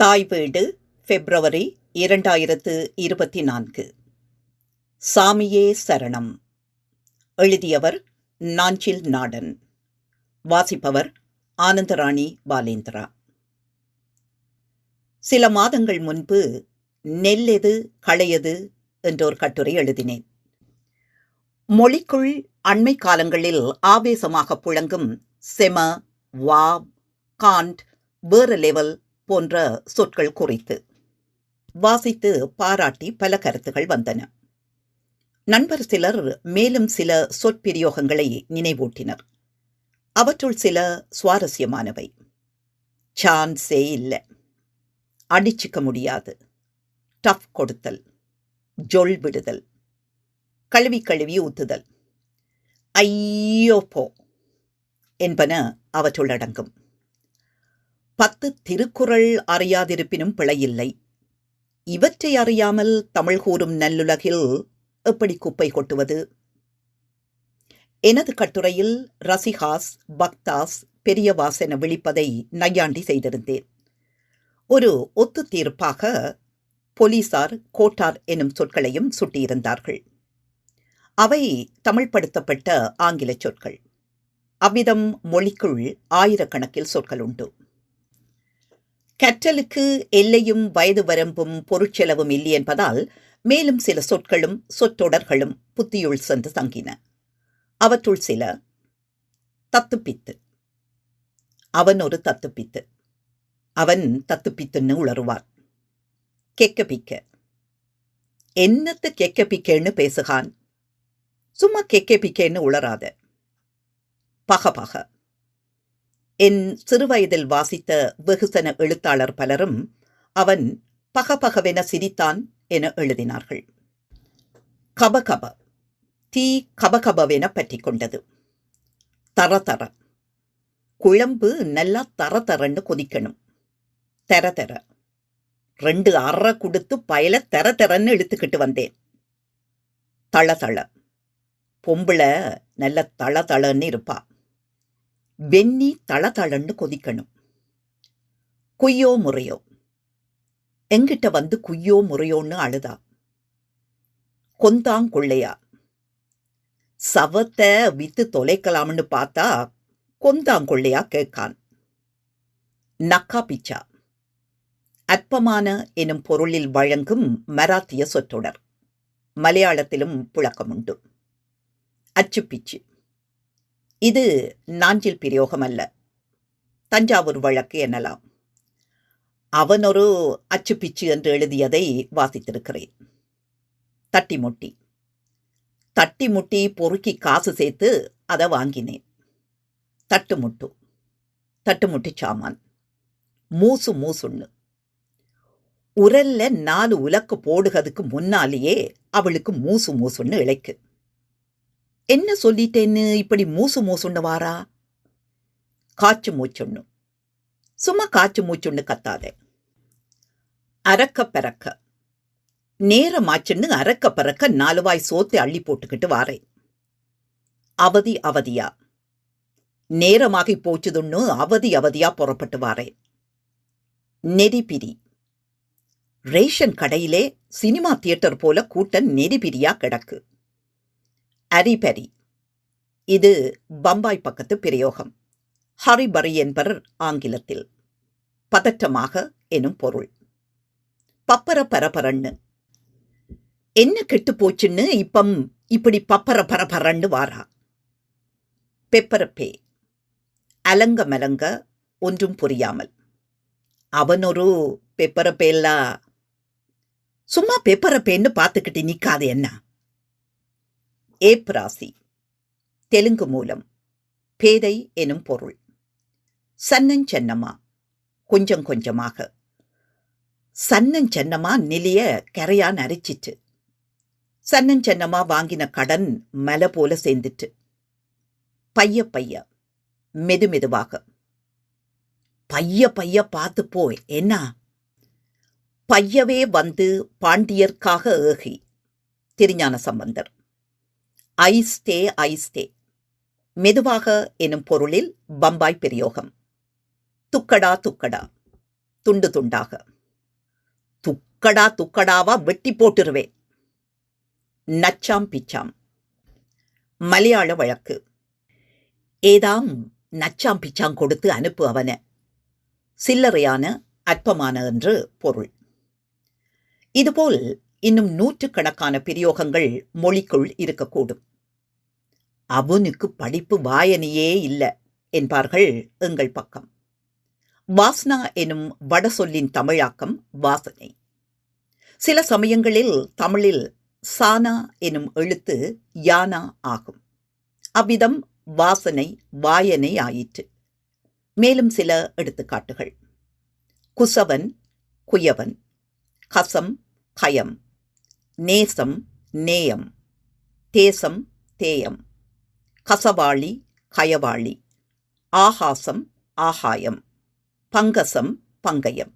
தாய் வீடு பிப்ரவரி இரண்டாயிரத்து இருபத்தி நான்கு. சாமியே சரணம். எழுதியவர் நாஞ்சில் நாடன். வாசிப்பவர் ஆனந்தராணி பாலேந்திரா. சில மாதங்கள் முன்பு நெல்லெது களையது என்றொரு கட்டுரை எழுதினேன். மொழிக்குள் அண்மை காலங்களில் ஆவேசமாக புழங்கும் செம வாவ் காண்ட் வேற லெவல் போன்ற சொற்கள் குறித்து. வாசித்து பாராட்டி பல கருத்துகள் வந்தன. நண்பர் சிலர் மேலும் சில சொற்பிரயோகங்களை நினைவூட்டினர். அவற்றுள் சில சுவாரஸ்யமானவை. சான்ஸே இல்லை. அடிச்சுக்க முடியாது. டஃப் கொடுத்தல். ஜொல் விடுதல். கழுவி கழுவி ஊத்துதல். ஐயோ போ. என்பன அவற்றுள் அடங்கும். பத்து திருக்குறள் அறியாதிருப்பினும் பிழையில்லை. இவற்றை அறியாமல் தமிழ் கூறும் நல்லுலகில் எப்படி குப்பை கொட்டுவது? எனது கட்டுரையில் ரசிகாஸ் பக்தாஸ் பெரியவாஸ் என விழிப்பதை நையாண்டி செய்திருந்தேன். ஒரு ஒத்து தீர்ப்பாக போலீசார் கோட்டார் எனும் சொற்களையும் சுட்டியிருந்தார்கள். அவை தமிழ்படுத்தப்பட்ட ஆங்கில சொற்கள். அவ்விதம் மொழிக்குள் ஆயிரக்கணக்கில் சொற்கள் உண்டு. கற்றலுக்கு எல்லையும் வயது வரம்பும் பொருட்செலவும் இல்லை என்பதால் மேலும் சில சொற்களும் சொற்றொடர்களும் புத்தியுள் சென்று தங்கின. அவற்றுள் சில தத்துப்பித்து. அவன் ஒரு தத்துப்பித்து. அவன் தத்துப்பித்துன்னு உளறுவார் கெக்க பிக்க என்னத்து கெக்க பிக்கேன்னு பேசுகான். சும்மா கெக்க பிக்கேன்னு உளராத பக பக என் சிறுவயதில் வாசித்த வெகுசன எழுத்தாளர் பலரும் அவன் பகபகவென சிரித்தான் என எழுதினார்கள். கபகப தீ கபகபவென பற்றி கொண்டது. தர தர குழம்பு நல்லா தர தரன்னு கொதிக்கணும். தர தர ரெண்டு அற கொடுத்து பயல தர தரன்னு இழுத்துக்கிட்டு வந்தேன். தள தள பொம்பளை நல்ல தள தளன்னு இருப்பா. வெந்நி தளதளன்னு கொதிக்கணும். குய்யோ முறையோ. எங்கிட்ட வந்து குய்யோ முறையோன்னு அழுதா. கொந்தாங்கொள்ளையா சவத்தை வித்து தொலைக்கலாம்னு பார்த்தா கொந்தாங்கொள்ளையா கேட்கான். நக்கா பிச்சா. அற்பமான எனும் பொருளில் வழங்கும் மராத்திய சொற்றொடர். மலையாளத்திலும் புழக்கமுண்டு. அச்சுப்பிச்சு இது நாஞ்சில் பிரயோகம் அல்ல. தஞ்சாவூர் வழக்கு எனலாம் அவன் ஒரு அச்சுப்பிச்சு என்று எழுதியதை வாசித்திருக்கிறேன். தட்டி முட்டி. தட்டி முட்டி பொறுக்கி காசு சேர்த்து அதை வாங்கினேன். தட்டு முட்டு. தட்டு முட்டி சாமான். மூசு மூசுன்னு. உரல்ல நாலு உலக்கு போடுகிறதுக்கு முன்னாலேயே அவளுக்கு மூசு மூசுன்னு இழைக்கு. என்ன சொல்லிட்டேன்னு இப்படி மூசு மூசுன்னு வாரா? காச்சு மூச்சுண்ணு சும்மா காச்சு மூச்சுன்னு கத்தாதே. அரக்க பறக்க. நேரமாச்சுன்னு அரக்க பறக்க நாலுவாய் சோத்தை அள்ளி போட்டுக்கிட்டு வாரேன் அவதி அவதியா. நேரமாகி போச்சுதுன்னு அவதி அவதியா புறப்பட்டு வாரேன் நெறிபிரி. ரேஷன் கடையிலே சினிமா தியேட்டர் போல கூட்டம் நெறிபிரியா கிடக்கு. அரிபரி. இது பம்பாய் பக்கத்து பிரயோகம். ஹரிபரி என்பர் ஆங்கிலத்தில். பதற்றமாக எனும் பொருள். பப்பர பரபரன்னு. என்ன கெட்டு போச்சுன்னு இப்பம் இப்படி பப்பர பரபரன்னு வாரா. பெப்பரப்பே அலங்க மலங்க ஒன்றும் புரியாமல். அவனொரு பெப்பரப்பேல்லா சும்மா பெப்பரப்பேன்னு பார்த்துக்கிட்டு நிற்காது என்ன? ஏப்ராசி. தெலுங்கு மூலம். பேதை எனும் பொருள். சன்னஞ்சன்னமா கொஞ்சம் கொஞ்சமாக. சன்னஞ்சன்னமா நிலைய கரையான் அரைச்சிட்டு சன்னஞ்சன்னமா வாங்கின கடன் மலை போல சேர்ந்துட்டு பைய பைய. மெது மெதுவாக. பைய பைய பார்த்து போய் என்ன? பையவே வந்து பாண்டியர்க்காக ஏகி. திருஞான சம்பந்தர். ஐஸ்டே ஐஸ்டே மெதுவாக எனும் பொருளில் பம்பாய் பிரயோகம். துக்கடா துக்கடா. துண்டு துண்டாக. துக்கடா துக்கடாவா வெட்டி போட்டுருவேன். நச்சாம் பிச்சாம். மலையாள வழக்கு. ஏதாம் நச்சாம் பிச்சாம் கொடுத்து அனுப்பு அவன. சில்லறையான அற்பமான என்று பொருள். இதுபோல் இன்னும் நூற்றுக்கணக்கான பிரயோகங்கள் மொழிக்குள் இருக்கக்கூடும். அவனுக்கு படிப்பு வாயனையே இல்லை என்பார்கள் எங்கள் பக்கம். வாஸ்னா எனும் வட சொல்லின் தமிழாக்கம் வாசனை. சில சமயங்களில் தமிழில் சானா எனும் எழுத்து யானா ஆகும். அவ்விதம் வாசனை வாயனை ஆயிற்று. மேலும் சில எடுத்துக்காட்டுகள். குசவன் குயவன் கசம் கயம் நேசம் நேயம் தேசம் தேயம். கசவாளி கயவாளி ஆகாசம் ஆகாயம் பங்கசம் பங்கயம்.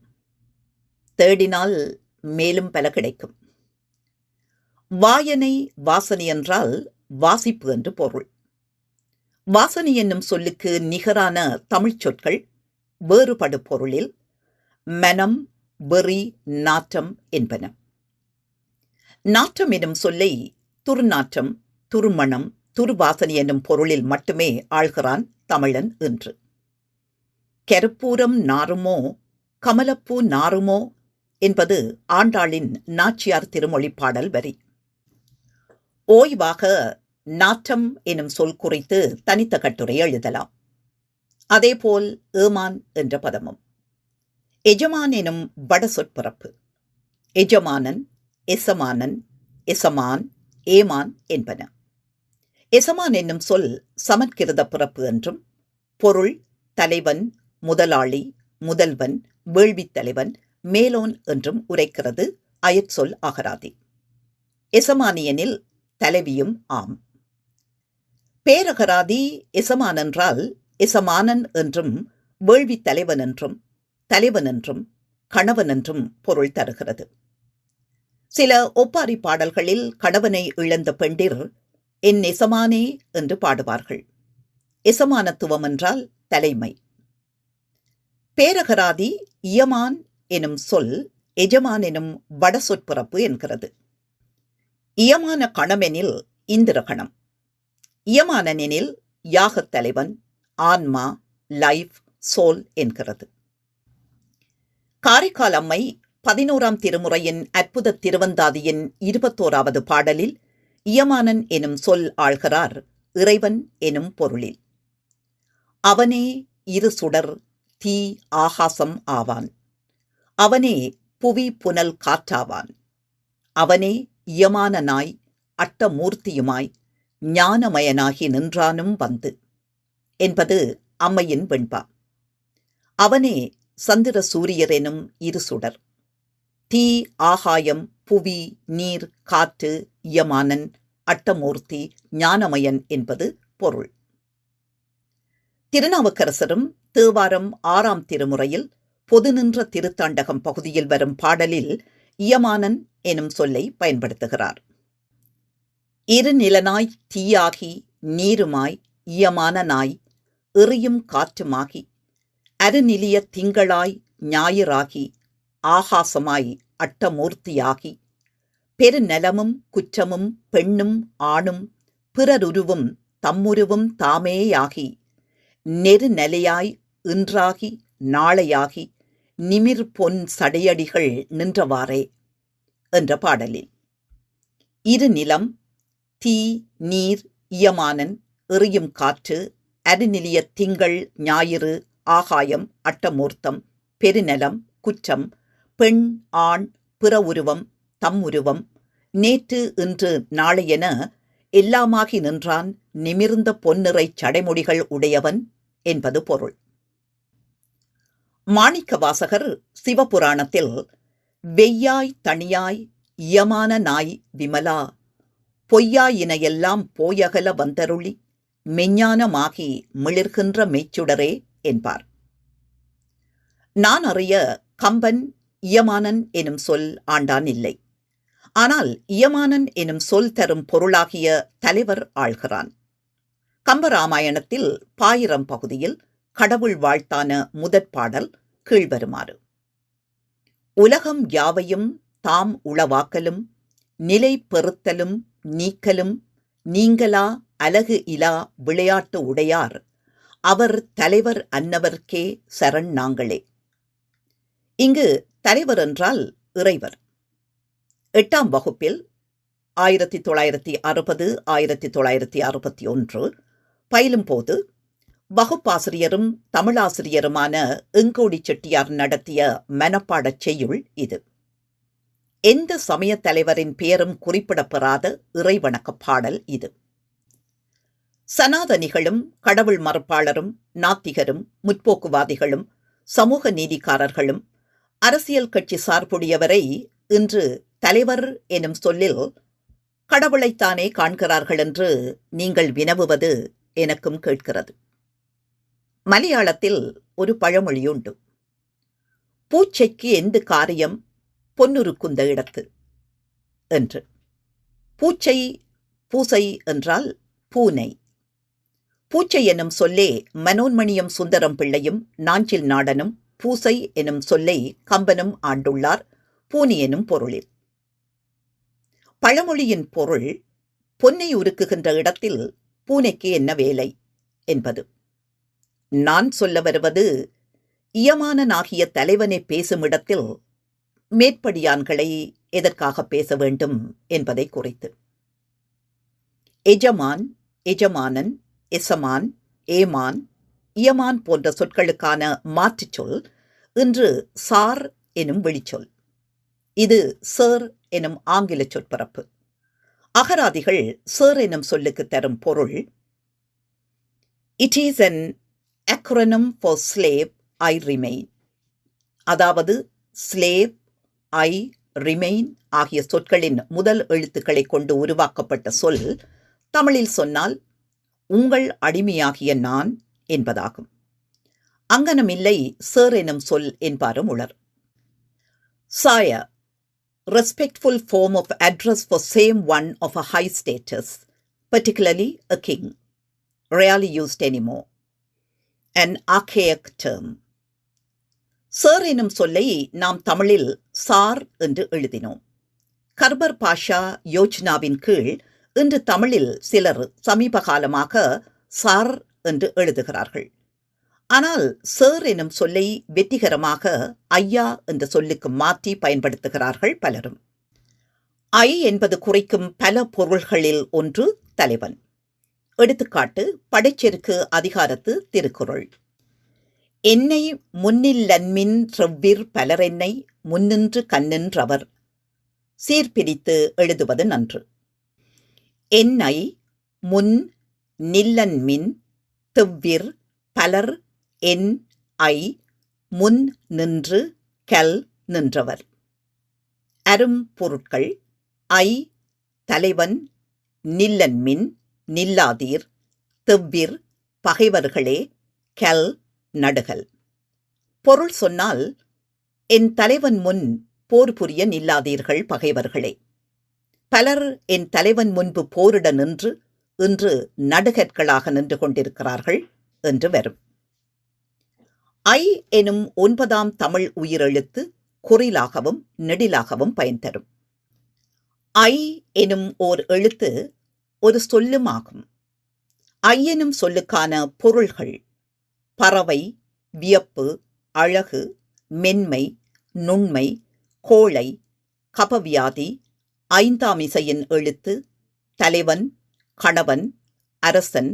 தேடினால் மேலும் பல கிடைக்கும். வாயனை வாசனை என்றால் வாசிப்பு என்று பொருள். வாசனை என்னும் சொல்லுக்கு நிகரான தமிழ்ச் சொற்கள் வேறுபடு பொருளில் மனம் வெறி நாற்றம் என்பன. நாற்றம் எனும் சொல்லை துர்நாற்றம் துர்மணம் துருவாசனி என்னும் பொருளில் மட்டுமே ஆள்கிறான் தமிழன் என்று. கெருப்பூரம் நாருமோ கமலப்பூ நாருமோ என்பது ஆண்டாளின் நாச்சியார் திருமொழி பாடல் வரி. ஓய்வாக நாற்றம் எனும் சொல் குறித்து தனித்த கட்டுரை எழுதலாம். அதேபோல் ஏமான் என்ற பதமும். எஜமான் எனும் வட சொற்பிறப்பு எஜமானன் எசமானன் எசமான் ஏமான் என்பன. எசமான் என்னும் சொல் சமற்கிருத பிறப்பு என்றும் பொருள் தலைவன் முதலாளி முதல்வன் வேள்வித் தலைவன் மேலோன் என்றும் உரைக்கிறது அயற்சொல் அகராதி. எசமானியனில் தலைவியும் ஆம். பேரகராதி எசமான் என்றால் எசமானன் என்றும் வேள்வித் தலைவன் என்றும் தலைவன் என்றும் கணவன் என்றும் பொருள் தருகிறது. சில ஒப்பாரி பாடல்களில் கணவனை இழந்த பெண்டிர் என் எசமானே என்று பாடுவார்கள். எசமானத்துவம் என்றால் தலைமை. பேரகராதி இயமான் எனும் சொல் எஜமான் எனும் வட சொற்பிறப்பு என்கிறது. இயமான கணமெனில் இந்திரகணம். இயமானனெனில் யாகத் தலைவன் ஆன்மா லைஃப் சோல் என்கிறது. காரைக்கால் அம்மை பதினோராம் திருமுறையின் அற்புத திருவந்தாதியின் இருபத்தோராவது பாடலில் இயமானன் எனும் சொல் ஆள்கிறார் இறைவன் எனும் பொருளில். அவனே இரு சுடர் தீ ஆகாசம் ஆவான். அவனே புவி புனல் காற்றாவான். அவனே இயமானனாய் அட்டமூர்த்தியுமாய் ஞானமயனாகி நின்றானும் வந்து. என்பது அம்மையின் வெண்பா. அவனே சந்திர சூரியர் எனும் இரு சுடர். தீ ஆகாயம் புவி நீர் காற்று இயமானன் அட்டமூர்த்தி ஞானமயன் என்பது பொருள். திருநாவுக்கரசரும் தேவாரம் ஆறாம் திருமுறையில் பொது நின்ற திருத்தாண்டகம் பகுதியில் வரும் பாடலில் இயமானன் எனும் சொல்லை பயன்படுத்துகிறார். இருநிலனாய் தீயாகி நீருமாய் இயமான நாய் எறியும் காற்றுமாகி அருநிலிய திங்களாய் ஞாயிறாகி ஆகாசமாய் அட்டமூர்த்தியாகி பெருநலமும் குற்றமும் பெண்ணும் ஆணும் பிறருருவும் தம்முருவும் தாமேயாகி நெருநலையாய் இன்றாகி நாளையாகி நிமிர் பொன் சடையடிகள் நின்றவாறே என்ற பாடலில். இரு நிலம் தீ நீர் இயமானன் எறியும் காற்று அருநிலிய திங்கள் ஞாயிறு ஆகாயம் அட்டமூர்த்தம் பெருநலம் குற்றம் பெண் ஆண் பிற உருவம் தம் உருவம் நேற்று இன்று நாளையென எல்லாமாகி நின்றான் நிமிர்ந்த பொன்னிறை சடைமுடிகள் உடையவன் என்பது பொருள். மாணிக்க வாசகர் சிவபுராணத்தில் வெய்யாய் தனியாய் இயமான நாய் விமலா பொய்யாயினையெல்லாம் போயகல வந்தருளி மெஞ்ஞானமாகி மிளிர்கின்ற மெய்ச்சுடரே என்பார். நான் அறிய கம்பன் இயமானன் எனும் சொல் ஆண்டான் இல்லை. ஆனால் இயமானன் எனும் சொல் தரும் பொருளாகிய தலைவர் ஆள்கிறான். கம்பராமாயணத்தில் பாயிரம் பகுதியில் கடவுள் வாழ்த்தான முதற் பாடல் கீழ்வருமாறு உலகம் யாவையும் தாம் உளவாக்கலும் நிலை பெறுத்தலும் நீக்கலும் நீங்களா அலகு இலா விளையாட்டு உடையார் அவர் தலைவர் அன்னவர்க்கே சரண் நாங்களே. இங்கு தலைவர் என்றால் இறைவர். எட்டாம் வகுப்பில் ஆயிரத்தி தொள்ளாயிரத்தி அறுபது ஆயிரத்தி தொள்ளாயிரத்தி அறுபத்தி ஒன்று பயிலும் போது வகுப்பாசிரியரும் தமிழாசிரியருமான எங்கோடி செட்டியார் நடத்திய மனப்பாடச் செய்யுள் இது. எந்த சமயத் தலைவரின் பெயரும் குறிப்பிடப்பெறாத இறைவணக்கப் பாடல் இது. சனாதனிகளும் கடவுள் மறுப்பாளரும் நாத்திகரும் முற்போக்குவாதிகளும் சமூக நீதிக்காரர்களும் அரசியல் கட்சி சார்புடையவரை இன்று தலைவர் எனும் சொல்லில் கடவுளைத்தானே காண்கிறார்கள் என்று நீங்கள் வினவுவது எனக்கும் கேட்கிறது. மலையாளத்தில் ஒரு பழமொழியுண்டு. பூச்சைக்கு எந்த காரியம் பொன்னுருக்குந்த இடத்து என்று. பூச்சை பூசை என்றால் பூனை. பூச்சை எனும் சொல்லே மனோன்மணியம் சுந்தரம் பிள்ளையும் நாஞ்சில் நாடனும் பூசை எனும் சொல்லை கம்பனும் ஆண்டுள்ளார். பூனி எனும் பொருளில். பழமொழியின் பொருள் பொன்னை உருக்குகின்ற இடத்தில் பூனைக்கு என்ன வேலை? என்பது. நான் சொல்ல வருவது இயமானனாகிய தலைவனை பேசும் இடத்தில் மேற்படியான்களை எதற்காக பேச வேண்டும் என்பதை குறித்து. எஜமான் எஜமானன் எசமான் ஏமான் இயமான் போன்ற சொற்களுக்கான மாற்றுச் சொல் இன்று சார் எனும் வெளிச்சொல் இது சேர் எனும் ஆங்கில சொற்பரப்பு. அகராதிகள் சேர் எனும் சொல்லுக்கு தரும் பொருள் it is an acronym for slave I remain அதாவது ஸ்லேவ் ஐ ரிமெயின் ஆகிய சொற்களின் முதல் எழுத்துக்களை கொண்டு உருவாக்கப்பட்ட சொல் தமிழில் சொன்னால் உங்கள் அடிமையாகிய நான் என்பதாகும். அங்கனமில்லை சேர் எனும் சொல் என்பாரும் உளர். சாய respectful form of address for same one of a high status, particularly a king, rarely used anymore. An archaic term. Sir எனும் சொல்லை நாம் தமிழில் சார் என்று எழுதினோம் கர்பர் பாஷா யோஜனாவின் கீழ் இன்று தமிழில் சிலர் சமீப காலமாக சார் என்று எழுதுகிறார்கள் ஆனால் சேர் எனும் சொல்லை வெற்றிகரமாக ஐயா என்ற சொல்லுக்கு மாற்றி பயன்படுத்துகிறார்கள் பலரும். ஐ என்பது குறிக்கும் பல பொருள்களில் ஒன்று தலைவன். எடுத்துக்காட்டு படைச்செருக்கு அதிகாரத்து திருக்குறள். என்னை முன்னில்லன்மின் செவ்விர் பலரென்னை முன்னின்று கண்ணின்றவர். சீர்பிரித்து எழுதுவது நன்று. என்னை முன் நில்லன்மின் தெவ்விர் பலர் என் ஐ முன் நின்று கல் நின்றவர். அரும் பொருட்கள் ஐ தலைவன் நில்லன்மின் நில்லாதீர் தெவ்விர் பகைவர்களே கல் நடுகல். பொருள் சொன்னால் என் தலைவன் முன் போர் புரிய நில்லாதீர்கள் பகைவர்களே. பலர் என் தலைவன் முன்பு போரிட நின்று இன்று நடுகற்களாக நின்று கொண்டிருக்கிறார்கள் என்று வரும். ஐ எனும் ஒன்பதாம் தமிழ் உயிரெழுத்து குறிலாகவும் நெடிலாகவும் பயன் தரும் ஐ எனும் ஓர் எழுத்து ஒரு சொல்லும் ஆகும் ஐ எனும் சொல்லுக்கான பொருள்கள் பறவை வியப்பு அழகு மென்மை நுண்மை கோழை கபவியாதி ஐந்தாம் இசையின் எழுத்து தலைவன் கணவன் அரசன்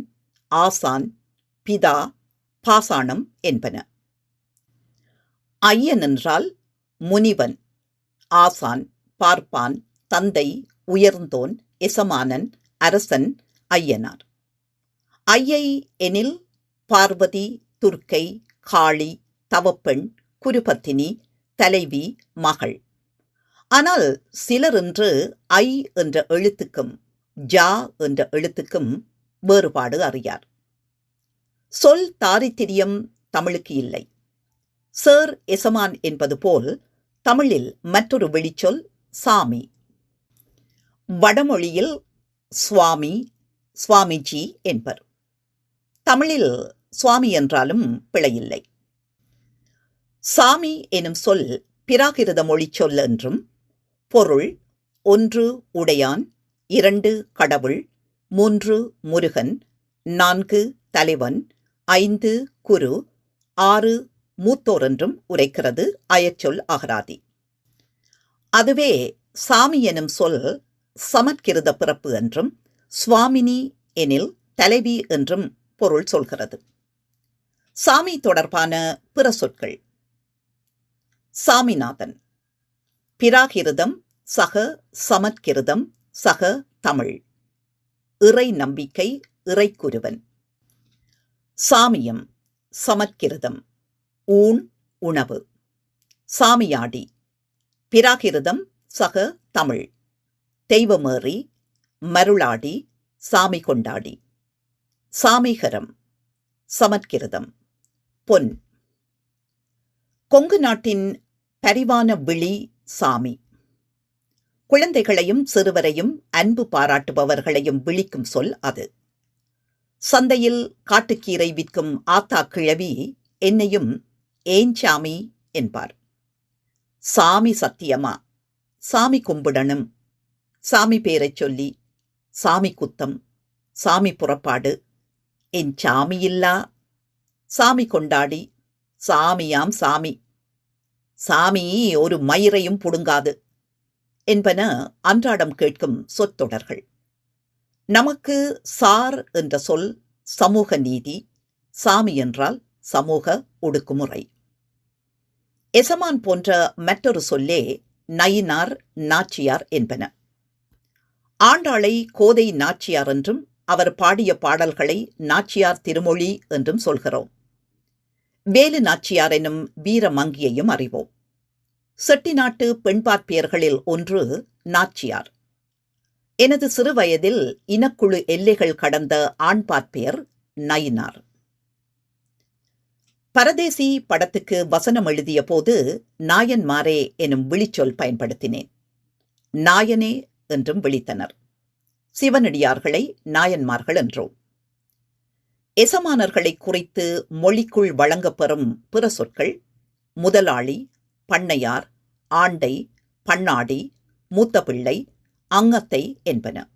ஆசான் பிதா பாசாணம் என்பன. ஐயன் என்றால் முனிவன் ஆசான் பார்ப்பான் தந்தை உயர்ந்தோன் எசமானன் அரசன் ஐயனார். ஐயை எனில் பார்வதி துர்க்கை காளி தவப்பெண் குருபத்தினி தலைவி மகள். ஆனால் சிலர் என்று ஐ என்ற எழுத்துக்கும் ஜா என்ற எழுத்துக்கும் வேறுபாடு அறியார். சொல் தாரித்திரியம் தமிழுக்கு இல்லை. சேர் எசமான் என்பது போல் தமிழில் மற்றொரு வெளிச்சொல் சாமி. வடமொழியில் சுவாமி சுவாமிஜி என்பர். தமிழில் சுவாமி என்றாலும் பிழையில்லை. சாமி எனும் சொல் பிராகிருத மொழி சொல் என்றும் பொருள் ஒன்று உடையான் இரண்டு கடவுள் மூன்று முருகன் நான்கு தலைவன் ஐந்து குரு ஆறு மூத்தோர் என்றும் உரைக்கிறது. அயச்சொல் அகராதி. அதுவே சாமி எனும் சொல் சமற்கிருத பிறப்பு என்றும் சுவாமினி எனில் தலைவி என்றும் பொருள் சொல்கிறது. சாமி தொடர்பான பிற சொற்கள். சாமிநாதன். பிராகிருதம் சக சமற்கிருதம் சக தமிழ். இறை நம்பிக்கை இறைக்குருவன் சாமியம் சமற்கிருதம். ஊன் உணவு. சாமியாடி. பிராகிருதம் சக தமிழ். தெய்வமேறி மருளாடி சாமி கொண்டாடி. சாமிகரம் சமற்கிருதம். பொன். கொங்கு நாட்டின் பரிவான விழி சாமி. குழந்தைகளையும் சிறுவரையும் அன்பு பாராட்டுபவர்களையும் விழிக்கும் சொல் அது. சந்தையில் காட்டுக்கீரை விற்கும் ஆத்தா கிழவி என்னையும் ஏன் சாமி? என்பார். சாமி சத்தியமா? சாமி கும்பிடணும். சாமி பேரைச் சொல்லி சாமி குத்தம் சாமி புறப்பாடு. என் சாமி இல்லா? சாமி கொண்டாடி சாமியாம் சாமி. சாமி ஒரு மயிரையும் புடுங்காது என்பன அன்றாடம் கேட்கும் சொற்றொடர்கள். நமக்கு சார் என்ற சொல் சமூக நீதி சாமி என்றால் சமூக ஒடுக்குமுறை. எசமான் போன்ற மற்றொரு சொல்லே நயினார் நாச்சியார் என்பன. ஆண்டாளை கோதை நாச்சியார் என்றும் அவர் பாடிய பாடல்களை நாச்சியார் திருமொழி என்றும் சொல்கிறோம். வேலு நாச்சியார் எனும் வீரமங்கியையும் அறிவோம். செட்டிநாட்டு பெண்பாற்பெயர்களில் ஒன்று நாச்சியார். எனது சிறுவயதில் இனக்குழு எல்லைகள் கடந்த ஆண்பாற்பெயர் நயினார். பரதேசி படத்துக்கு வசனம் எழுதிய போது நாயன்மாரே எனும் விழிச்சொல் பயன்படுத்தினேன். நாயனே என்றும் விழித்தனர். சிவனடியார்களை நாயன்மார்கள் என்றோம். எசமானர்களை குறித்து மொழிக்குள் வழங்கப்பெறும் பிற சொற்கள் முதலாளி பண்ணையார் ஆண்டை பண்ணாடி மூத்த பிள்ளை அங்கத்தை என்பன.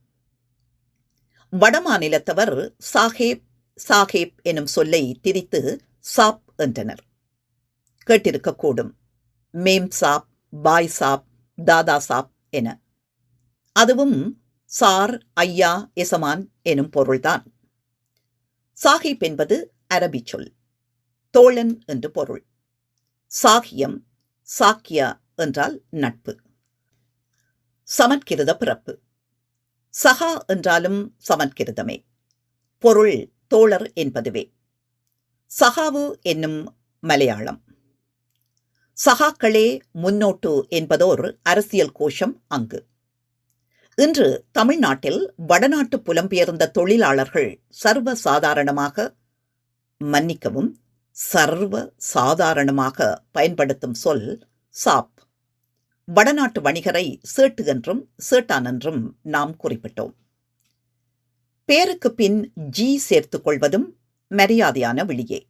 வடமாநிலத்தவர் சாஹேப் சாஹேப் எனும் சொல்லை திரித்து சாப் என்றனர். கேட்டிருக்கக்கூடும் மேம் சாப் பாய் சாப் தாதா சாப் என. அதுவும் சார் ஐயா எசமான் எனும் பொருள்தான். சாஹிப் என்பது அரபி சொல் தோழன் என்று பொருள். சாகியம் சாக்கியா என்றால் நட்பு. சமற்கிருத பிறப்பு. சகா என்றாலும் சமற்கிருதமே பொருள் தோழர் என்பதுவே. சகாவு என்னும் மலையாளம். சகாக்களே முன்னோட்டு என்பதோர் அரசியல் கோஷம் அங்கு. இன்று தமிழ்நாட்டில் வடநாட்டு புலம்பெயர்ந்த தொழிலாளர்கள் சர்வ சாதாரணமாக மன்னிக்கவும் சர்வ சாதாரணமாக பயன்படுத்தும் சொல் சாப். வடநாட்டு வணிகரை சேட்டு என்றும் சேட்டான் என்றும் நாம் குறிப்பிட்டோம். பேருக்கு பின் ஜி சேர்த்துக் கொள்வதும் மரியாதையான விழியே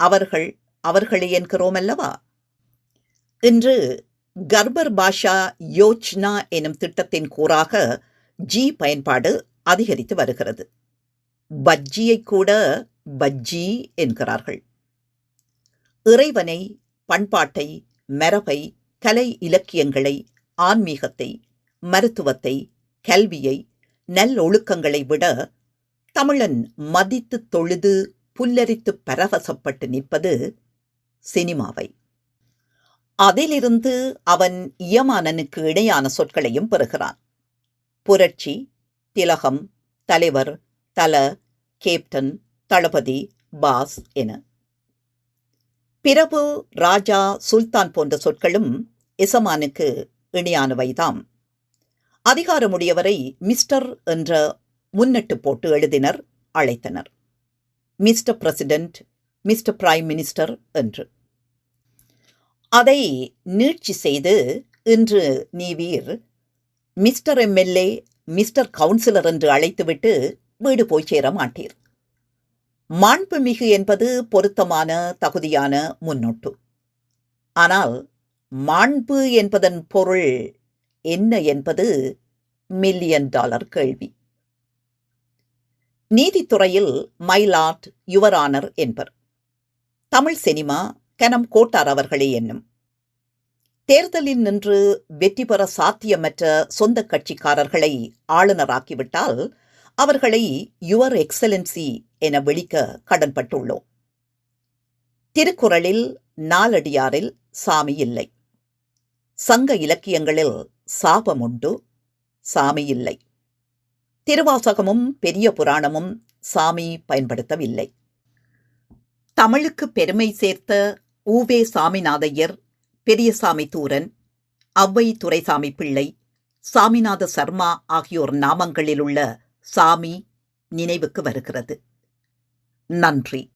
அவர்கள் அவர்களே என்கிறோம் அல்லவா இன்று கர்பர் பாஷா யோஜ்னா எனும் திட்டத்தின் கூறாக ஜி பயன்பாடு அதிகரித்து வருகிறது. பஜ்ஜியை கூட பஜ்ஜி என்கிறார்கள். இறைவனை பண்பாட்டை மரபை கலை இலக்கியங்களை ஆன்மீகத்தை மருத்துவத்தை கல்வியை நல்லொழுக்கங்களை விட தமிழன் மதித்து தொழுது புல்லரித்து பரவசப்பட்டு நிற்பது சினிமாவை. அதிலிருந்து அவன் இயமானனுக்கு இணையான சொற்களையும் பெறுகிறான். புரட்சி திலகம் தலைவர் தல கேப்டன் தளபதி பாஸ் என. பிரபு ராஜா சுல்தான் போன்ற சொற்களும் இசமானுக்கு இணையானவைதாம். அதிகாரமுடையவரை மிஸ்டர் என்ற முன்னிட்டு போட்டு எழுதினர் அழைத்தனர். Mister president mister prime minister என்று. அதை நீட்சி செய்து இன்று நீவீர் மிஸ்டர் எம்எல்ஏ மிஸ்டர் கவுன்சிலர் என்று அழைத்துவிட்டு வீடு போய் சேர மாட்டீர். மாண்புமிகு என்பது பொருத்தமான தகுதியான முன்னோட்டு. ஆனால் மாண்பு என்பதன் பொருள் என்ன என்பது மில்லியன் டாலர் கேள்வி. நீதித்துறையில் மைலாட் யுவரானர் என்பர். தமிழ் சினிமா கனம் கோட்டார் அவர்களே என்னும். தேர்தலில் நின்று வெற்றி பெற சாத்தியமற்ற சொந்த கட்சிக்காரர்களை ஆளுநராக்கிவிட்டால் அவர்களை யுவர் எக்ஸலன்சி என விழிக்க கடன்பட்டுள்ளோம். திருக்குறளில் நாலடியாரில் சாமி இல்லை. சங்க இலக்கியங்களில் சாபம் உண்டு சாமி இல்லை. திருவாசகமும் பெரிய புராணமும் சாமி பயன்படுத்தவில்லை. தமிழுக்கு பெருமை சேர்த்த ஊவே சாமிநாதையர் பெரியசாமி தூரன் அவ்வை துரைசாமி பிள்ளை சாமிநாத சர்மா ஆகியோர் நாமங்களிலுள்ள சாமி நினைவுக்கு வருகிறது. நன்றி.